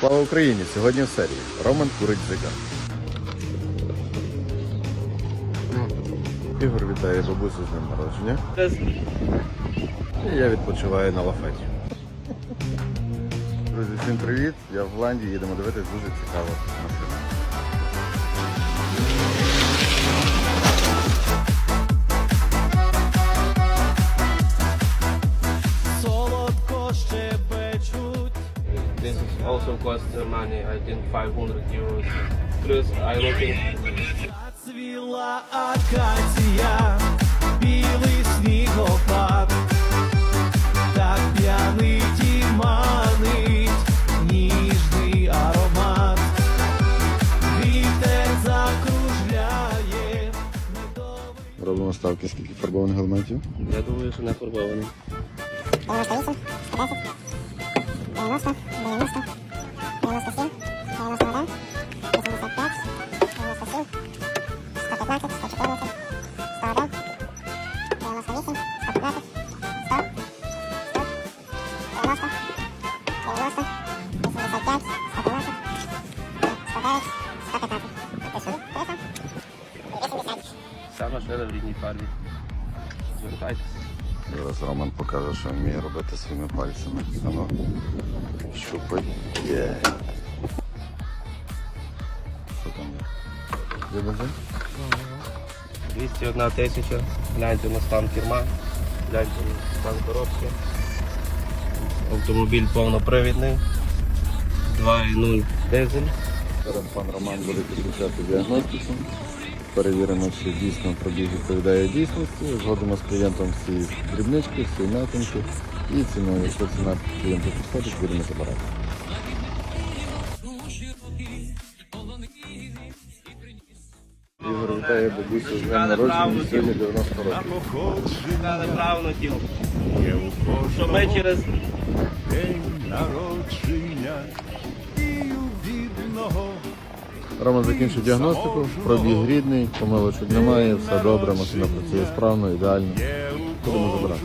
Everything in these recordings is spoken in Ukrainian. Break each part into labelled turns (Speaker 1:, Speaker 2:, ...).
Speaker 1: Слава Україні! Сьогодні в серії Роман курить зигар. Ігор вітає бабусю з днем народження. І я відпочиваю на лафеті. Друзі, всім привіт! Я в Ланді, їдемо дивитися дуже цікаву
Speaker 2: This also costs money, I think 500 euros. Plus I looking
Speaker 3: Цвіла акація, білий снігопад, так п'янить і манить ніжний аромат, вітер закружляє медовий.
Speaker 1: Робимо ставки, скільки фарбованих елементів.
Speaker 2: Я думаю, що не фарбований.
Speaker 4: 98, 110, 90, 90,
Speaker 2: Ця машина в рідній фарбі. Звертайтеся.
Speaker 1: Зараз Роман покаже, що вміє робити своїми пальцями. Ану. Щупай. Є. Що там є? Бензин?
Speaker 2: 201 тисяча. Гляньте на стан керма. Гляньте стан коробки. Автомобіль повнопривідний. 2.0 дизель.
Speaker 1: Зараз пан Роман буде підключати діагностику. Перевіримо, чи дійсно пробіг відповідає дійсності. Згодимо з клієнтом всі дрібнички, всі натинки і ціною. Якщо ціна клієнту підходить, будемо забирати. Вітає бабусю з днем народження. Сьогодні 90 років.
Speaker 2: Шукали правнуків. Що ми через
Speaker 3: День народження
Speaker 1: Рома закінчив діагностику, пробіг рідний, помилочок немає, все добре, машина працює справно, ідеально. Будемо забирати.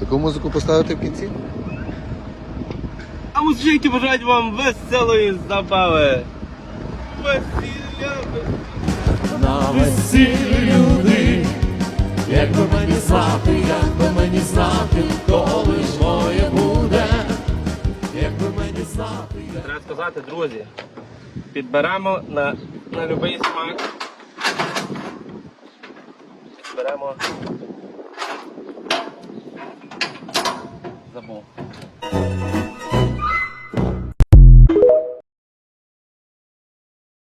Speaker 1: Таку музику поставити в кінці?
Speaker 2: А мужики бажають вам веселої забави. Весілля,
Speaker 3: на весіллі люди, якби мені знати, якби мені знати, коли ж моє буде, якби мені знати.
Speaker 2: Треба сказати, друзі, підберемо на, на будь-який смак. Підберемо. Забув.